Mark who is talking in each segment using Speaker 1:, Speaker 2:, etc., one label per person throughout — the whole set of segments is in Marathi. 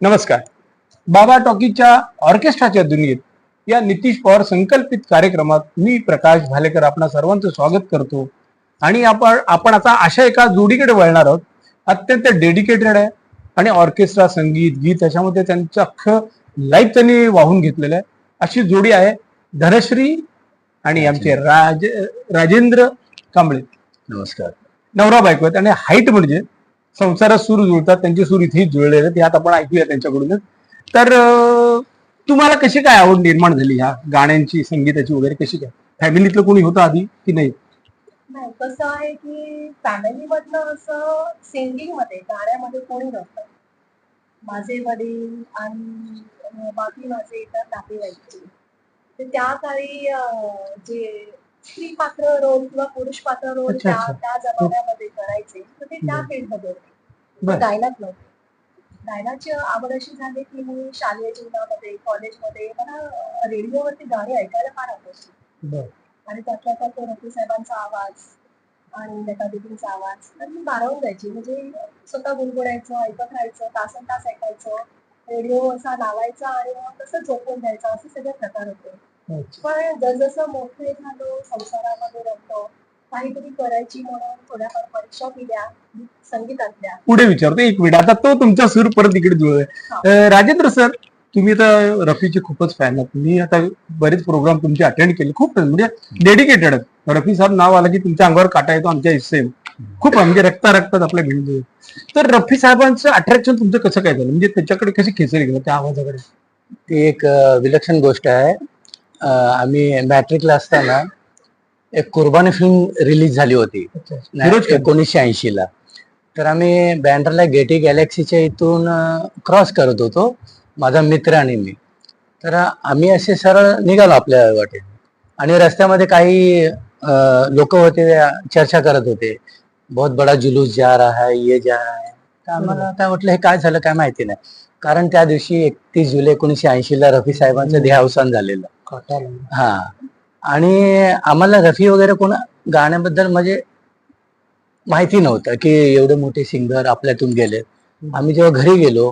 Speaker 1: नमस्कार. बाबा टॉकीच्या ऑर्केस्ट्राच्या दुनियेत या नितीश पवार संकल्पित कार्यक्रमात मी प्रकाश भालेकर आपणा सर्वांचं स्वागत करतो. आणि आपण आपण आता अशा एका जोडीकडे वळणार आहोत. अत्यंत डेडिकेटेड आहे. आणि ऑर्केस्ट्रा संगीत गीत याच्यामध्ये त्यांचं अख्खं लाईफ त्यांनी वाहून घेतलेलं आहे. अशी जोडी आहे धनश्री आणि आमचे राज राजेंद्र कांबळे.
Speaker 2: नमस्कार.
Speaker 1: नवरा बायको आहेत. आणि हाईट म्हणजे संसारात सूर जुळतात त्यांचे सूर इथेही जुळलेले आहेत यात आपण ऐकूया त्यांच्याकडूनच. तर तुम्हाला कशी काय आवड निर्माण झाली ह्या गाण्यांची संगीताची वगैरे कशी काय? फॅमिलीतलं कोणी होतं आधी की नाही?
Speaker 3: नाही कसं आहे की फॅमिली मधलं असं सिंगिंगमध्ये गाण्यामध्ये कोणी नव्हतं. माझे वडील आणि बाकी माझे इतर नातेवाईक. तर त्या काळी जे स्त्री पात्र रोल किंवा पुरुष पात्र रोल त्या. त्या जमान्यामध्ये करायचे. त्या
Speaker 1: बरं.
Speaker 3: फील्डमध्ये. होते. गायनात नव्हते गायनाची आवड अशी झाली की मी शालेय जीवनामध्ये कॉलेजमध्ये मला रेडिओवरती गाणी ऐकायला फार आवडायची आणि त्यातल्या त्यात रफी साहेबांचा आवाज आणि लता दीदींचा आवाज तर मी भारावून जायची. म्हणजे स्वतः गुणगुणायचं ऐकत राहायचं तासन तास ऐकायचं रेडिओ असा लावायचा आणि मग तसं झोपून द्यायचं असे सगळे प्रकार होते. पण जसजसं मोठे झालो संसारामध्ये रमतो काहीतरी करायची म्हणून थोड्याफार परीक्षा दिल्या संगीतातल्या
Speaker 1: पुढे विचारतो एक मिनिट आता तो तुमचा सूर परत इकडे जुळलाय अं, राजेंद्र सर तुम्ही आता रफीचे खूपच फॅन आहात. मी आता बरेच प्रोग्राम तुमचे अटेंड केले. खूप म्हणजे डेडिकेटेड आहेत. रफी साहेब नाव आलं की तुमच्या अंगावर काटा येतो आमच्या सेम खूप म्हणजे रक्ता रक्तात आपल्या भिंड तर रफी साहेबांचं अट्रॅक्शन तुमचं कसं काय झालं? म्हणजे त्याच्याकडे कशी खेचरी गेलं? त्या आवाजाकडे.
Speaker 2: ती एक विलक्षण गोष्ट आहे. आम्ही मॅट्रिकला असताना एक कुर्बानी फिल्म रिलीज झाली होती. एकोणीसशे ऐंशी ला तर आम्ही बँड्राला गेटी गॅलेक्सीच्या इथून क्रॉस करत होतो माझा मित्र आणि मी. तर आम्ही असे सरळ निघालो आपल्या वाटेने आणि रस्त्यामध्ये काही लोक होते चर्चा करत होते. बहुत बडा जुलूस जा रहा है ये जा रहा है. तर आम्हाला काय वाटलं हे काय झालं काय माहिती नाही. कारण त्या दिवशी एकतीस जुलै एकोणीसशे ऐंशी ला रफी साहेबांचं देहावसान झालेलं. हा. आणि आम्हाला रफी वगैरे कोण गाण्याबद्दल म्हणजे माहिती नव्हतं की एवढे मोठे सिंगर आपल्यातून गेले. आम्ही जेव्हा घरी गेलो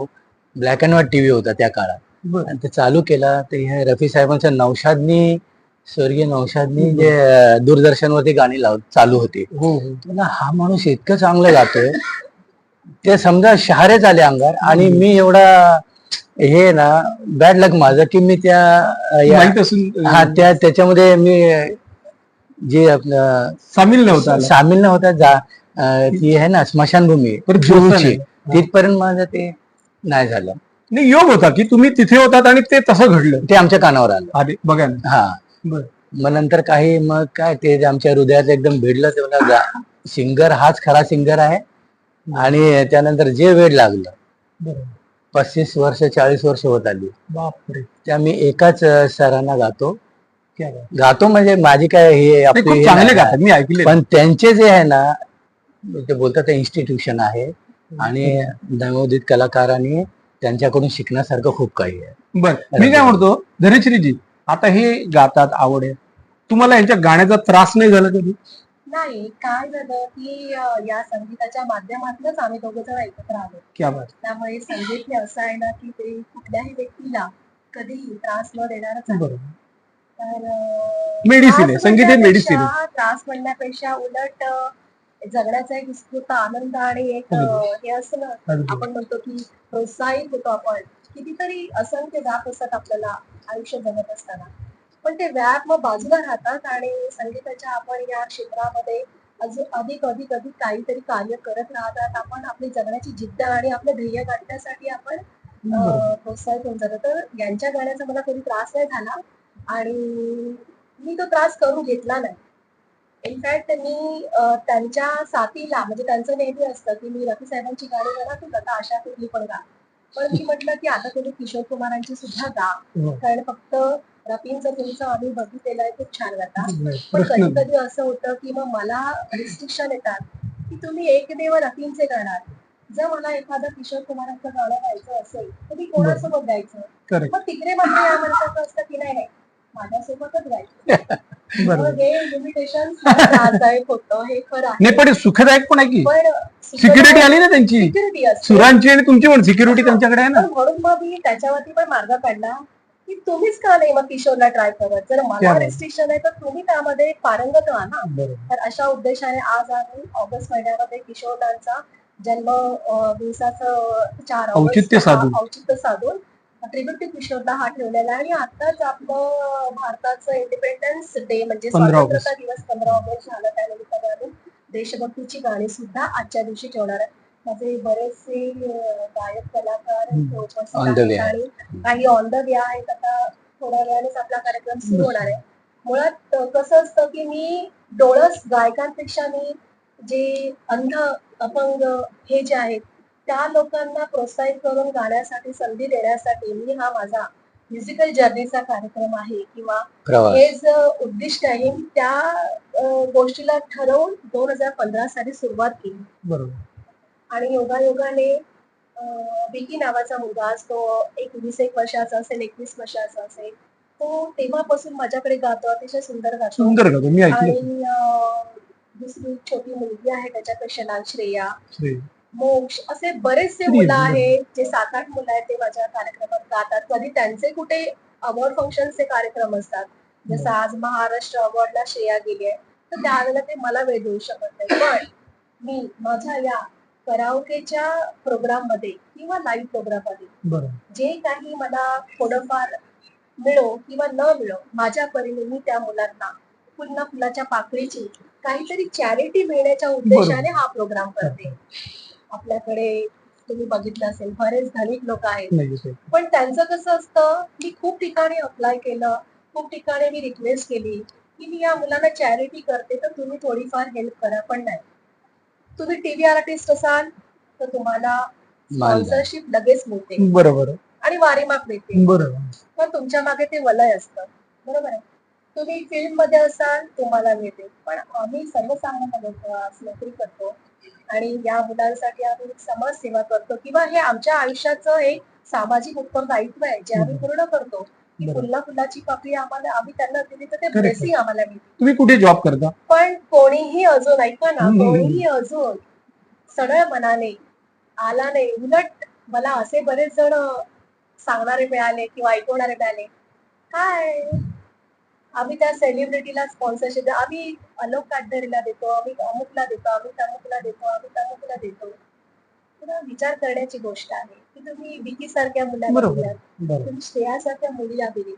Speaker 2: ब्लॅक अँड व्हाईट टीव्ही होता त्या काळात. आणि ते चालू केला ते हे रफी साहेबांच्या नौशादनी स्वर्गीय नौशादनी जे दूरदर्शनवरती गाणी लाव चालू होती.
Speaker 1: हो हो.
Speaker 2: हा माणूस इतकं चांगलं गातोय. ते समजा शहारेच आले अंगार आणि मी एवढा हे ना बॅड लक माझं की मी त्या अं, या-
Speaker 1: माहीत असून
Speaker 2: हा
Speaker 1: अं,
Speaker 2: त्या त्याच्यामध्ये मी जे आपलं
Speaker 1: सामील नव्हता आला.
Speaker 2: सामील नव्हता जा अं, ती आहे ना स्मशानभूमी
Speaker 1: बरं,
Speaker 2: जुहूची
Speaker 1: नाही.
Speaker 2: तिथपर्यंत माझं ते नाही झालं.
Speaker 1: नाही योग होता की तुम्ही तिथे होतात आणि ते तसं घडलं.
Speaker 2: ते आमच्या कानावर आलं.
Speaker 1: अरे बघा ना.
Speaker 2: हा.
Speaker 1: बरं.
Speaker 2: मग नंतर काही मग काय ते जे आमच्या हृदयात एकदम भिडलं तेवढा सिंगर हाच खरा सिंगर आहे. आणि त्यानंतर जे वेळ लागलं.
Speaker 1: बरं.
Speaker 2: पस्तीस वर्ष चाळीस वर्ष होत आली.
Speaker 1: बापरे.
Speaker 2: त्या मी एकाच सरांना गातो. गातो म्हणजे माझी काय हे आपली
Speaker 1: चांगले. गातात मी ऐकले
Speaker 2: पण त्यांचे जे आहे ना ते बोलतात ते इन्स्टिट्यूशन आहे. आणि नवोदित कलाकारांनी त्यांच्याकडून शिकण्यासारखं खूप काही आहे.
Speaker 1: बर मी काय म्हणतो धनश्रीजी आता हे गातात आवड आहे. तुम्हाला यांच्या गाण्याचा त्रास नाही झाला कधी?
Speaker 3: नाही काय झालं की अं, या संगीताच्या माध्यमातूनच आम्ही दोघं जण एकत्र आलो.
Speaker 1: क्या बात.
Speaker 3: त्यामुळे संगीत हे असं आहे ना की ते कुठल्याही व्यक्तीला कधीही त्रास न देणारच आहे.
Speaker 1: बरोबर.
Speaker 3: तर अं,
Speaker 1: Medicine आहे.
Speaker 3: त्रास
Speaker 1: संगीत हे
Speaker 3: म्हणण्यापेक्षा- त्रास म्हणण्यापेक्षा उलट अं, जगण्याचा एक उत्स्फूर्त आनंद आणि एक अं, हे
Speaker 1: अगदी.
Speaker 3: आपण म्हणतो की प्रोत्साहित होतो आपण. कितीतरी असंख्य व्याप असतात आपल्याला आयुष्य जगत असताना. पण ते व्याप मग बाजूला राहतात आणि संगीताच्या आपण या क्षेत्रामध्ये अजून अधिक अधिक अधिक काहीतरी कार्य करत राहतात. आपण आपली जगण्याची जिद्द आणि आपलं ध्येय गाठण्यासाठी आपण प्रोत्साहित होऊन जातो. तर यांच्या गाण्याचा मला कधी त्रास नाही झाला आणि मी तो त्रास करून घेतला नाही. इनफॅक्ट मी त्यांच्या साथीला म्हणजे त्यांचं नेहमी असतं की मी रफी साहेबांची गाणी गाणार तू लता आशा कुठली पण गा. पण मी म्हटलं की आता तुम्ही किशोर कुमारांची सुद्धा गा.
Speaker 1: हो.
Speaker 3: कारण फक्त रफींचं तुमचं आम्ही बघितलेलं आहे खूप छान गाता पण कधी कधी असं होतं की मग मला रिस्ट्रिक्शन येतात की तुम्ही एक देव रफींचे गाणार जर मला एखादं किशोर कुमारांचं गाणं गायचं असेल तर मी कोणासोबत गायचं. मग तिकडे मात्र या माणसाचं असतं की नाही नाही माझ्यासोबतच गायचं.
Speaker 1: बरोबर.
Speaker 3: मग हे लिमिटेशन त्रासदायक होतं हे खरं आहे.
Speaker 1: नाही पण सुखदायक पण आहे की? सिक्युरिटी आली ना त्यांची. सुरांची आणि तुमची पण सिक्युरिटी त्यांच्याकडे आहे ना?
Speaker 3: म्हणून मग मी त्याच्यावरती पण मार्ग काढला. की तुम्हीच का नाही मग किशोरला ट्राय करत जर मला. रेस्ट्रिक्शन आहे तर तुम्ही त्यामध्ये पारंगत व्हा ना तर अशा उद्देशाने आज आम्ही ऑगस्ट महिन्यामध्ये किशोरदांचा जन्म दिवसाचं चार
Speaker 1: औचित्य साधून.
Speaker 3: औचित्य साधून ट्रिब्यूट टू किशोरदा हा ठेवलेला आहे आणि आताच आपलं भारताचं इंडिपेंडन्स डे म्हणजे
Speaker 1: 15 ऑगस्ट.
Speaker 3: स्वातंत्र्यता दिवस पंधरा ऑगस्ट झाला त्या निमित्ताने आम्ही देशभक्तीची गाणी सुद्धा आजच्या दिवशी ठेवणार आहे माझे बरेचसे गायक कलाकार
Speaker 1: हम्म.
Speaker 3: इथे उपस्थित
Speaker 2: On the
Speaker 3: आहेत
Speaker 2: way
Speaker 3: आणि काही ऑन द वे आहेत. आता थोड्या वेळानेच आपला कार्यक्रम सुरू होणार आहे. मुळात अं, कसं असतं की मी डोळस गायकांपेक्षा मी जे अंध अपंग हे जे आहेत त्या लोकांना प्रोत्साहित करून गाण्यासाठी संधी देण्यासाठी मी हा माझा म्युझिकल जर्नीचा कार्यक्रम आहे किंवा
Speaker 2: प्रवास.
Speaker 3: हे जे उद्दिष्ट आहे मी त्या अं, गोष्टीला ठरवून दोन हजार पंधरा साली सुरुवात केली.
Speaker 1: बरोबर.
Speaker 3: आणि योगायोगाने विकी नावाचा मुलगा आज तो एक वीस एक वर्षाचा असेल एकवीस वर्षाचा असेल तो तेव्हापासून माझ्याकडे गातो अतिशय सुंदर गातो.
Speaker 1: सुंदर का मी ऐकलं
Speaker 3: आणि अं, दुसरी छोटी मुलगी आहे त्याच्यापेक्षा लहान श्रेया.
Speaker 1: श्रेय.
Speaker 3: मोक्ष असे बरेचसे
Speaker 1: किती
Speaker 3: मुलं
Speaker 1: आहे?
Speaker 3: आहेत जे सात आठ मुलं आहेत ते माझ्या कार्यक्रमात गातात. कधी त्यांचे कुठे अवॉर्ड फंक्शनचे कार्यक्रम असतात. जसं आज महाराष्ट्र अवॉर्डला श्रेया गेली आहे. तर त्यावेळेला ते मला वेळ देऊ शकत नाही. पण मी माझ्या या कराओकेच्या प्रोग्राममध्ये किंवा लाईव्ह
Speaker 1: प्रोग्राममध्ये
Speaker 3: जे काही मला थोडंफार मिळो किंवा न मिळो माझ्या परीने मी त्या मुलांना पुन्हा फुलाच्या पाकळीची काहीतरी चॅरिटी मिळण्याच्या उद्देशाने हा प्रोग्राम करते. आपल्याकडे तुम्ही बघितलं असेल बरेच धनिक लोक आहेत. पण त्यांचं कसं असतं मी खूप ठिकाणी अप्लाय केलं खूप ठिकाणी मी रिक्वेस्ट केली की मी या मुलांना चॅरिटी करते तर तुम्ही थोडीफार हेल्प करा पण नाही. तुम्ही टीव्ही आर्टिस्ट असाल तर तुम्हाला. स्पॉन्सरशिप लगेच मिळते.
Speaker 1: बरोबर
Speaker 3: आणि वारीमाप मिळते.
Speaker 1: बरोबर
Speaker 3: पण तुमच्या मागे ते वलय असतं. बरोबर आहे. तुम्ही फिल्ममध्ये असाल तुम्हाला मिळते. पण आम्ही सर्वसामान्य लोक आज नोकरी करतो. आणि या मुलांसाठी आम्ही समाजसेवा करतो. किंवा हे आमच्या आयुष्याचं एक सामाजिक उत्तरदायित्व आहे जे आम्ही पूर्ण करतो. की. फुलला फुलाची पाकळी आम्हाला आम्ही त्यांना दिली तर ते. ब्लेसिंग आम्हाला मिळते
Speaker 1: तुम्ही कुठे जॉब करता
Speaker 3: पण कोणीही अजून ऐका ना. कोणीही अजून सडळ मनाने आला नाही उलट मला असे बरेच जण सांगणारे मिळाले किंवा ऐकवणारे मिळाले काय आम्ही त्या सेलिब्रिटीला स्पॉन्सरशिप आम्ही अलोक काटदरीला देतो आम्ही अमुकला देतो आम्ही तमुकला देतो आम्ही तमुकला देतो विचार करण्याची गोष्ट आहे. की तुम्ही विकी सारख्या मुलांना
Speaker 1: बरोबर.
Speaker 3: दिलात,
Speaker 1: बरोबर.
Speaker 3: तुम्ही श्रेयासारख्या मुलीला दिली.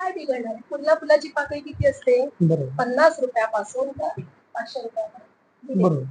Speaker 3: काय बिघडणार? फुलला फुलाची पाकळी किती असते?
Speaker 1: बरोबर.
Speaker 3: पन्नास रुपयापासून तर पाचशे रुपयापर्यंत
Speaker 1: बरोबर.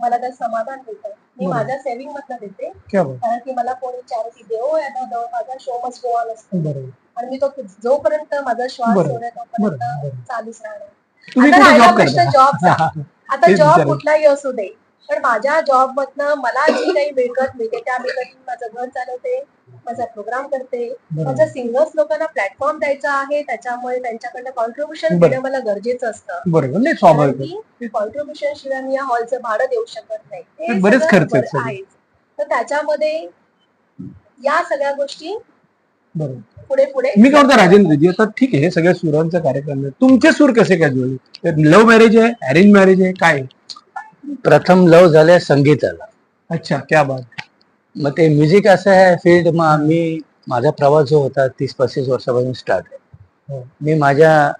Speaker 3: मला त्यात समाधान मिळतं मी
Speaker 1: बरोबर.
Speaker 3: माझ्या सेव्हिंग मधनं देते.
Speaker 1: क्या बात.
Speaker 3: कारण की मला कोणी चॅरिटी देवो या न देवो माझा शो मस्ट गो ऑन असतो.
Speaker 1: बरोबर.
Speaker 3: आणि मी तो जोपर्यंत माझा श्वास
Speaker 1: बरोबर.
Speaker 3: तोपर्यंत
Speaker 1: बरोबर.
Speaker 3: चालूच राहणार.
Speaker 1: तुम्ही
Speaker 3: आता
Speaker 1: कुठे
Speaker 3: राहिला
Speaker 1: जॉब
Speaker 3: प्रश्न
Speaker 1: करता
Speaker 3: जॉबचा आता
Speaker 1: तेच
Speaker 3: जॉब
Speaker 1: विचारायचं.
Speaker 3: कुठलाही असू दे. पण माझ्या जॉब मधनं मला जी काही मिळकत मिळते त्या मिळकतीत माझं घर चालवते माझा प्रोग्राम करते. माझ्या सिंगर्स लोकांना प्लॅटफॉर्म द्यायचा आहे त्याच्यामुळे त्यांच्याकडनं कॉन्ट्रीब्युशन. देणं मला गरजेचं असतं
Speaker 1: बरोबर आहे.
Speaker 3: कॉन्ट्रीब्युशन शिवाय मी या हॉलचं भाडं देऊ शकत नाही हे
Speaker 1: बरेच खर्च.
Speaker 3: आहेच. तर त्याच्यामध्ये या सगळ्या गोष्टी
Speaker 1: बरोबर
Speaker 3: पुढे पुढे
Speaker 1: मी काय म्हणतो राजेंद्रजी आता ठीक आहे हे सगळ्या सुरांचा कार्यक्रम आहे तुमचे सूर कसे काय जुळले लव्ह मॅरेज आहे अरेंज मॅरेज आहे काय आहे?
Speaker 2: प्रथम लव झाले संगीताला.
Speaker 1: अच्छा क्या बात.
Speaker 2: मग ते म्युझिक असं आहे फील्ड मग आम्ही माझा प्रवास जो होता तीस पस्तीस वर्षापासून स्टार्ट आहे.
Speaker 1: हो.
Speaker 2: मी माझ्या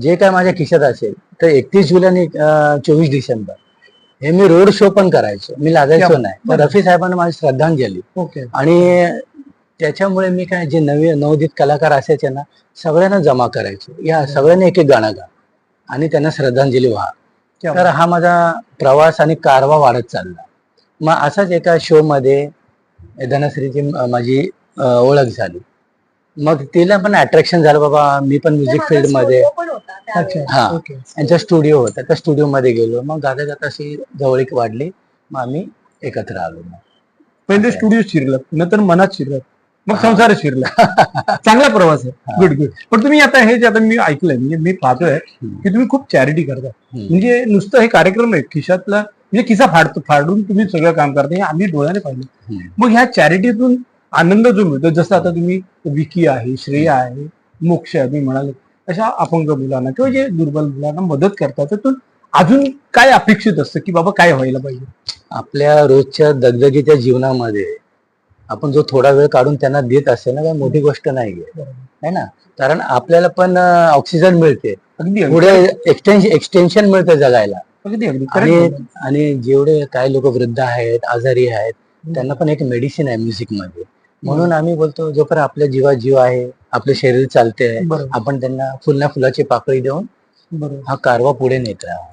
Speaker 2: जे काय माझ्या खिशात असेल तर एकतीस जुलै आणि चोवीस डिसेंबर हे मी रोड शो पण करायचो. मी लाजायचो
Speaker 1: क्या-
Speaker 2: नाही. तर रफी साहेबांना माझी श्रद्धांजली.
Speaker 1: ओके.
Speaker 2: आणि त्याच्यामुळे मी काय जे नवे नवोदित कलाकार असायचे ना सगळ्यांना जमा करायचो. या सगळ्यांनी एक एक गाणं गा आणि त्यांना श्रद्धांजली व्हा तर. हा माझा प्रवास आणि कारवा वाढत चालला. मग असाच एका शो मध्ये धनश्रीची माझी ओळख झाली. मग तिला पण अट्रॅक्शन झालं बाबा मी पण म्युझिक
Speaker 1: फील्डमध्ये
Speaker 2: हा.
Speaker 1: ओके.
Speaker 2: यांचा स्टुडिओ होता. त्या स्टुडिओ मध्ये गेलो. मग गाता गाता अशी जवळीक वाढली. मग आम्ही एकत्र आलो. मग.
Speaker 1: पहिले स्टुडिओ शिरलं नंतर मनात शिरलं. मग संसार शिरला. चांगला प्रवास आहे. गुड गुड पण तुम्ही आता हे जे आता मी ऐकलंय म्हणजे मी पाहतोय. की तुम्ही खूप चॅरिटी करता. म्हणजे नुसतं हे कार्यक्रम आहे खिशातला म्हणजे खिसा फाडतो फाडून तुम्ही सगळं काम करता. हे आम्ही डोळ्याने पाहिलं. मग ह्या चॅरिटीतून आनंद जो मिळतो जसं आता तुम्ही विकी आहे श्रेया आहे मोक्ष आहे तुम्ही म्हणाले अशा अपंग मुलांना किंवा जे दुर्बल मुलांना मदत करतात त्यातून अजून काय अपेक्षित असतं की बाबा काय व्हायला पाहिजे?
Speaker 2: आपल्या रोजच्या दगदगीच्या जीवनामध्ये आपण जो थोडा वेळ काढून त्यांना देत असेल ना काही मोठी गोष्ट नाहीये है ना? कारण आपल्याला पण ऑक्सिजन मिळते. पुढे एक्सटेन्शन एक्सटेन्शन मिळतं जगायला. आणि. आणि जेवढे काही लोक वृद्ध आहेत आजारी आहेत त्यांना पण एक मेडिसिन आहे म्युझिकमध्ये. म्हणून आम्ही बोलतो जोपर्यंत आपल्या जीवात जीव आहे आपलं शरीर चालते आपण त्यांना फुलना फुलाची पाकळी देऊन हा कारवा पुढे नेत राहा.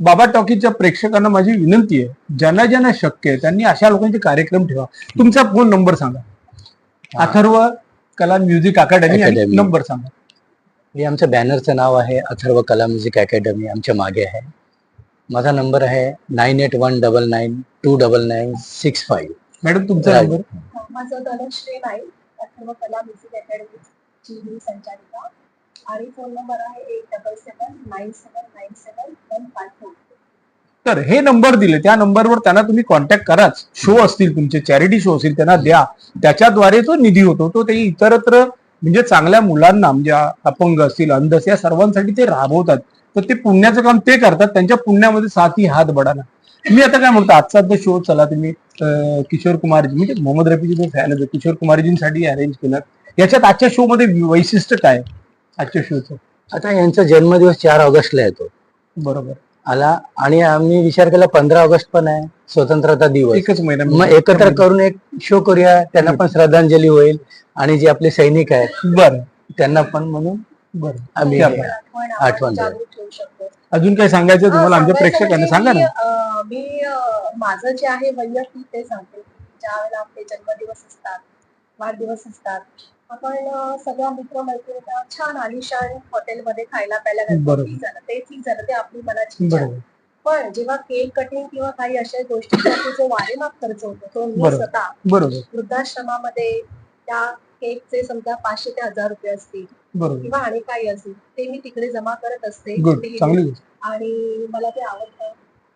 Speaker 1: बाबा टॉकीच्या प्रेक्षकांना माझी विनंती आहे ज्यांना ज्यांना शक्य आहे त्यांनी अशा लोकांचे कार्यक्रम ठेवा. तुमचा फोन नंबर सांगा. Atharva Kala music academy. Number सांगा.
Speaker 2: हे आमच्या बॅनरचं नाव आहे अथर्व कला म्युझिक अकॅडमी आमच्या मागे आहे. माझा नंबर आहे nine eight one double nine two double nine six five.
Speaker 1: Madam तुमचा नंबर?
Speaker 3: माझं धनश्री नाईक अथर्व कला म्युझिक अकॅडमीची मी संचालिका. आणि फोन नंबर आहे eight double seven nine seven nine seven one five four.
Speaker 1: तर हे नंबर दिले त्या नंबरवर त्यांना तुम्ही कॉन्टॅक्ट कराच. शो असतील तुमचे चॅरिटी शो असतील त्यांना द्या. त्याच्याद्वारे जो निधी होतो तो ते इतरत्र म्हणजे चांगल्या मुलांना म्हणजे अपंग असतील अंध असतील या सर्वांसाठी ते राबवतात. तर ते पुण्याचं काम ते करतात त्यांच्या पुण्यामध्ये साथी हात बडाना मी आता काय म्हणतो आजचा जो शो चला तुम्ही किशोर कुमारजी म्हणजे मोहम्मद रफीचे फॅन आहे किशोर कुमारजींसाठी अरेंज केलं. याच्यात आजच्या शो मध्ये वैशिष्ट्य काय? आहे? आजच्या शोचं
Speaker 2: आता यांचा जन्मदिवस चार ऑगस्टला येतो.
Speaker 1: बरोबर.
Speaker 2: आला आणि आम्ही विचार केला पंधरा ऑगस्ट पण आहे स्वतंत्रता दिवस.
Speaker 1: एकच महिना
Speaker 2: मग एकत्र करून एक शो करूया त्यांना पण श्रद्धांजली होईल आणि जे आपले सैनिक आहेत
Speaker 1: बरं.
Speaker 2: त्यांना पण म्हणून
Speaker 1: बरं.
Speaker 2: आम्ही
Speaker 3: आठवण
Speaker 1: अजून काय सांगायचं तुम्हाला? आमच्या प्रेक्षकांना सांगा ना.
Speaker 3: मी माझं जे आहे वैयक्तिक ते सांगते. ज्या वेळेला आपले जन्मदिवस असतात वाढदिवस असतात. आपण सगळ्या मित्र मैत्रिणी छान आलिशान हॉटेलमध्ये खायला प्यायला घालतो. ठीक झालं ते ठीक झालं ते आपली मनाची इच्छा. पण जेव्हा केक कटिंग किंवा काही अशा गोष्टींसाठी जो वारेमाप खर्च होतो तो मी. स्वतः वृद्धाश्रमामध्ये त्या केकचे समजा पाचशे ते हजार रुपये असतील किंवा आणि काही असतील ते मी तिकडे जमा करत असते. आणि मला ते आवडतं.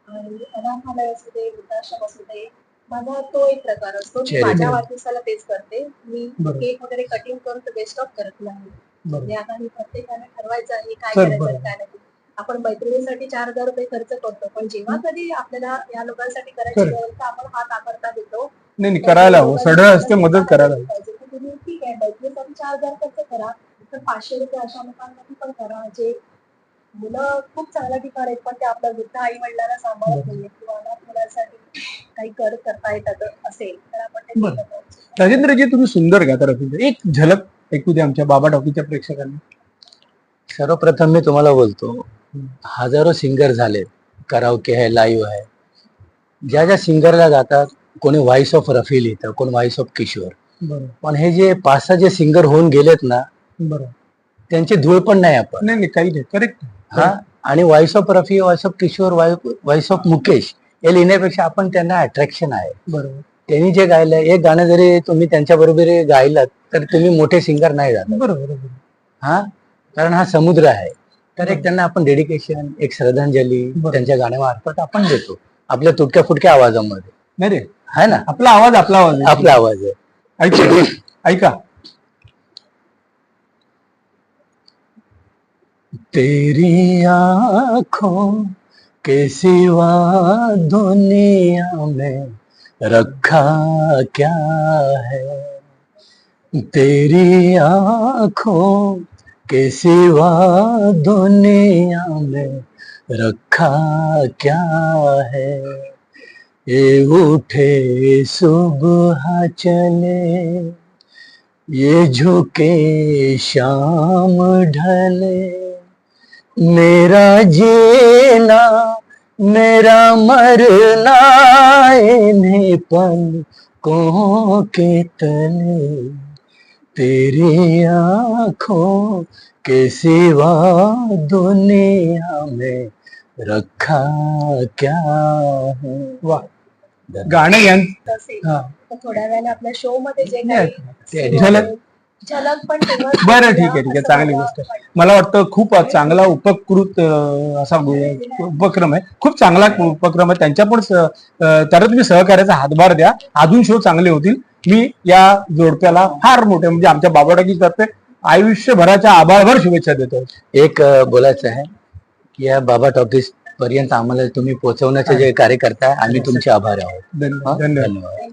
Speaker 3: आणि अनाथालय असू दे वृद्धाश्रम असू दे माझा तो एक प्रकार असतो. मी. माझ्या वाढदिवसाला तेच करते. मी
Speaker 1: बरोबर.
Speaker 3: केक वगैरे कटिंग करून वेस्ट ऑफ करत नाही.
Speaker 1: बरोबर.
Speaker 3: म्हणजे आता मी प्रत्येकाने ठरवायचं आहे काय करायचं आणि. काय नाही. आपण मैत्रिणीसाठी चार हजार रुपये खर्च करतो. पण जेव्हा कधी आपल्याला या लोकांसाठी करायची
Speaker 1: खरं.
Speaker 3: वेळ तर आपण हात आकारता देतो.
Speaker 1: नाही नाही करायला हवं. सढळ असते मदत करायला हवी
Speaker 3: पाहिजे. तुम्ही ठीक आहे मैत्रिणीसाठी चार हजार खर्च करा. तर पाचशे रुपये अशा लोकांसाठी पण करा जे मुलं खूप चांगल्या ठिकाणी आहेत पण ते आपल्या वृद्ध आई वडिलांना सांभाळत नाहीये किंवा अनाथ मुलांसाठी काही कर करता येतात असेल तर आपण ते.
Speaker 1: राजेंद्रजी तुम्ही सुंदर गाता रफींद्र एक झलक ऐकू द्या आमच्या बाबा टॉकीच्या प्रेक्षकांना.
Speaker 2: सर्वप्रथम मी तुम्हाला बोलतो हजारो सिंगर झालेत कराओके आहे लाईव्ह आहे. ज्या ज्या सिंगरला जातात कोणी व्हॉइस ऑफ रफी लिहितं कोण व्हॉइस ऑफ किशोर
Speaker 1: बरोबर
Speaker 2: पण हे जे पाच सहा जे सिंगर होऊन गेलेत ना
Speaker 1: बरोबर
Speaker 2: त्यांची धूळ पण नाही आपण.
Speaker 1: नाही नाही काही नाही. करेक्ट
Speaker 2: हा? आणि voice of Rafi voice of Kishore voice of Mukesh हे लिहिण्यापेक्षा आपण त्यांना अट्रॅक्शन आहे.
Speaker 1: बरोबर.
Speaker 2: त्यांनी जे गायलं एक गाणं जरी तुम्ही त्यांच्या बरोबर गायलात तर तुम्ही मोठे सिंगर नाही झाला
Speaker 1: बरोबर.
Speaker 2: हा? कारण हा समुद्र आहे. तर एक त्यांना आपण डेडिकेशन एक श्रद्धांजली. त्यांच्या गाण्यामार्फत आपण देतो. आपल्या तुटक्या फुटक्या आवाजामध्ये.
Speaker 1: नाही रे
Speaker 2: आहे ना?
Speaker 1: आपला आवाज आपला आवाज.
Speaker 2: आपला आवाज आहे.
Speaker 1: ऐका. ऐका.
Speaker 2: तेरी आंखों के सिवा दुनिया में रखा क्या है? तेरी आंखों के सिवा दुनिया में रखा क्या है? ये उठे सुबह चले ये झुके शाम ढले मेरा जीना मेरा मरना इन्हीं पलकों के तले तेरी आँखों के सिवा दुनिया में रखा क्या है?
Speaker 1: वा गाणं
Speaker 3: असेल
Speaker 1: हा.
Speaker 3: थोड्या वेळाने आपल्या शो मध्ये जे काही
Speaker 2: ते
Speaker 1: बरं ठीक आहे ठीक आहे चांगली गोष्ट. मला वाटतं खूप चांगला उपकृत असा उपक्रम आहे. खूप चांगला उपक्रम आहे. त्यांच्या पण त्याला तुम्ही सहकार्याचा हातभार द्या. अजून शो चांगले होतील. मी या जोडप्याला फार मोठे म्हणजे आमच्या बाबाटाकी तर्फे आयुष्यभराच्या आभाळभर शुभेच्छा देतो.
Speaker 2: एक बोलायचं आहे की या बाबा टॉकीज पर्यंत आम्हाला तुम्ही पोहोचवण्याचे जे कार्य करताय आम्ही तुमचे आभार आहोत.
Speaker 1: धन्यवाद
Speaker 2: हा?
Speaker 1: धन्यवाद.